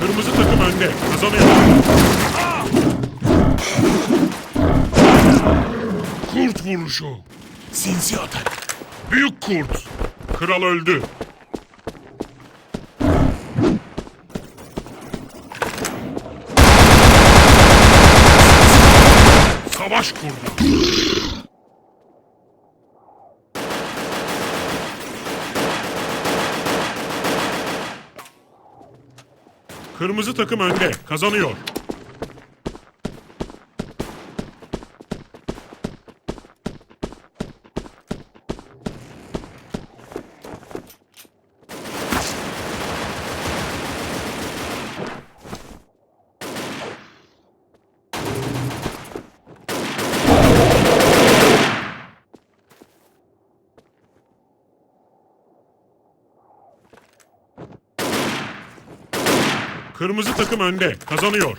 Kırmızı takım önde. Kazanıyor. Kurt vuruşu. Sinsi atak. Büyük kurt. Kral öldü. Savaş kurdu. Kırmızı takım önde. Kazanıyor. Kırmızı takım önde. Kazanıyor.